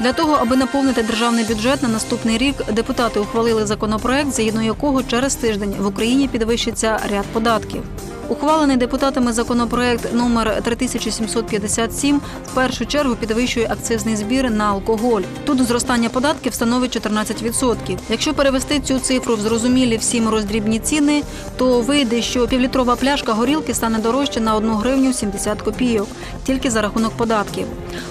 Для того, аби наповнити державний бюджет на наступний рік, депутати ухвалили законопроект, згідно якого через тиждень в Україні підвищиться ряд податків. Ухвалений депутатами законопроект номер 3757 в першу чергу підвищує акцизний збір на алкоголь. Тут зростання податків становить 14%. Якщо перевести цю цифру в зрозумілі всім роздрібні ціни, то вийде, що півлітрова пляшка горілки стане дорожче на 1 гривню 70 копійок, тільки за рахунок податків.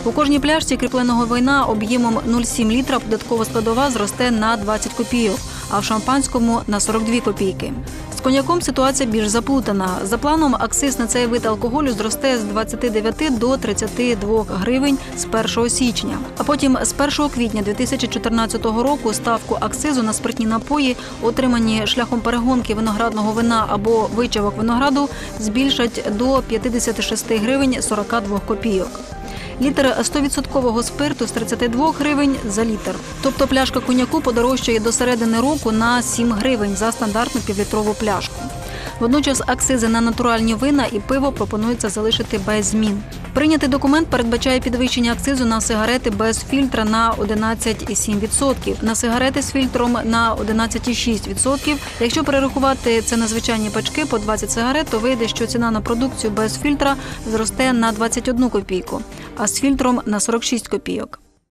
У кожній пляшці кріпленого вина об'ємом 0,7 літра податкова складова зросте на 20 копійок, а в шампанському на 42 копійки. З коньяком ситуація більш заплутана. За планом, акциз на цей вид алкоголю зросте з 29 до 32 гривень з 1 січня. А потім з 1 квітня 2014 року ставку акцизу на спиртні напої, отримані шляхом перегонки виноградного вина або вичавок винограду, збільшать до 56 гривень 42 копійок. Літр 100% спирту з 32 гривень за літр. Тобто пляшка коньяку подорожчає до середини року на 7 гривень за стандартну півлітрову пляшку. Водночас акцизи на натуральні вина і пиво пропонується залишити без змін. Прийнятий документ передбачає підвищення акцизу на сигарети без фільтра на 11,7%, на сигарети з фільтром на 11,6%. Якщо перерахувати це на звичайні пачки по 20 сигарет, то вийде, що ціна на продукцію без фільтра зросте на 21 копійку, а з фільтром на 46 копійок.